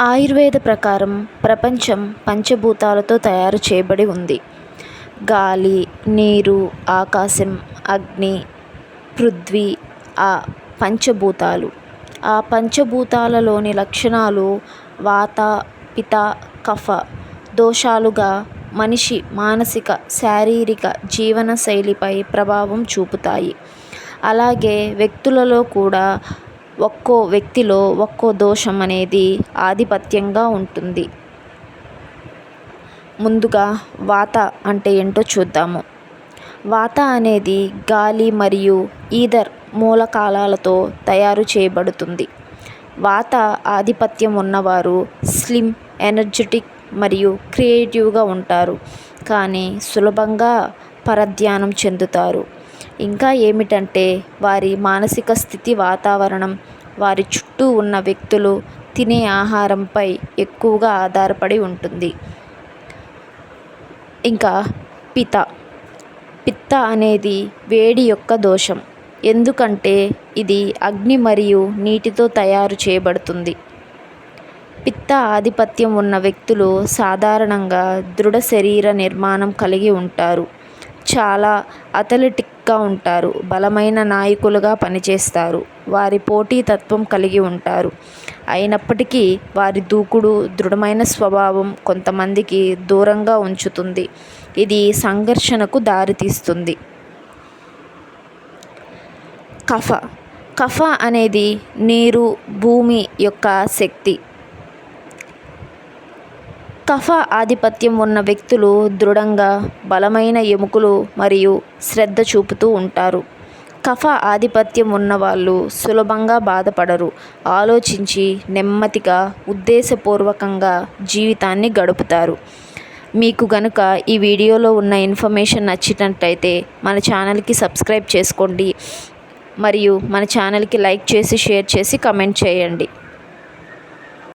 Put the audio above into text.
ఆయుర్వేద ప్రకారం ప్రపంచం పంచభూతాలతో తయారు చేయబడి ఉంది. గాలి నీరు ఆకాశం అగ్ని పృథ్వీ ఆ పంచభూతాలు. ఆ పంచభూతాలలోని లక్షణాలు వాత పిత కఫ దోషాలుగా మనిషి మానసిక శారీరక జీవన శైలిపై ప్రభావం చూపుతాయి. అలాగే వ్యక్తులలో కూడా ఒక్కో వ్యక్తిలో ఒక్కో దోషం అనేది ఆధిపత్యంగా ఉంటుంది. ముందుగా వాత అంటే ఏంటో చూద్దాము. వాత అనేది గాలి మరియు ఈథర్ మూలకాలతో తయారు చేయబడుతుంది. వాత ఆధిపత్యం ఉన్నవారు స్లిమ్ ఎనర్జెటిక్ మరియు క్రియేటివ్గా ఉంటారు. కానీ సులభంగా పరధ్యానం చెందుతారు. ఇంకా ఏమిటంటే వారి మానసిక స్థితి వాతావరణం వారి చుట్టూ ఉన్న వ్యక్తులు తినే ఆహారంపై ఎక్కువగా ఆధారపడి ఉంటుంది. ఇంకా పిత. పిత్త అనేది వేడి యొక్క దోషం. ఎందుకంటే ఇది అగ్ని మరియు నీటితో తయారు చేయబడుతుంది. పిత్త ఆధిపత్యం ఉన్న వ్యక్తులు సాధారణంగా దృఢ శరీర నిర్మాణం కలిగి ఉంటారు. చాలా అథలెటిక్గా ఉంటారు. బలమైన నాయకులుగా పనిచేస్తారు. వారి పోటీతత్వం కలిగి ఉంటారు. అయినప్పటికీ వారి దూకుడు దృఢమైన స్వభావం కొంతమందికి దూరంగా ఉంచుతుంది. ఇది సంఘర్షణకు దారితీస్తుంది. కఫ. కఫ అనేది నీరు భూమి యొక్క శక్తి. కఫ ఆధిపత్యం ఉన్న వ్యక్తులు దృఢంగా బలమైన ఎముకలు మరియు శ్రద్ధ చూపుతూ ఉంటారు. కఫ ఆధిపత్యం ఉన్నవాళ్ళు సులభంగా బాధపడరు. ఆలోచించి నెమ్మదిగా ఉద్దేశపూర్వకంగా జీవితాన్ని గడుపుతారు. మీకు గనుక ఈ వీడియోలో ఉన్న ఇన్ఫర్మేషన్ నచ్చినట్టయితే మన ఛానల్కి సబ్స్క్రైబ్ చేసుకోండి. మరియు మన ఛానల్కి లైక్ చేసి షేర్ చేసి కమెంట్ చేయండి.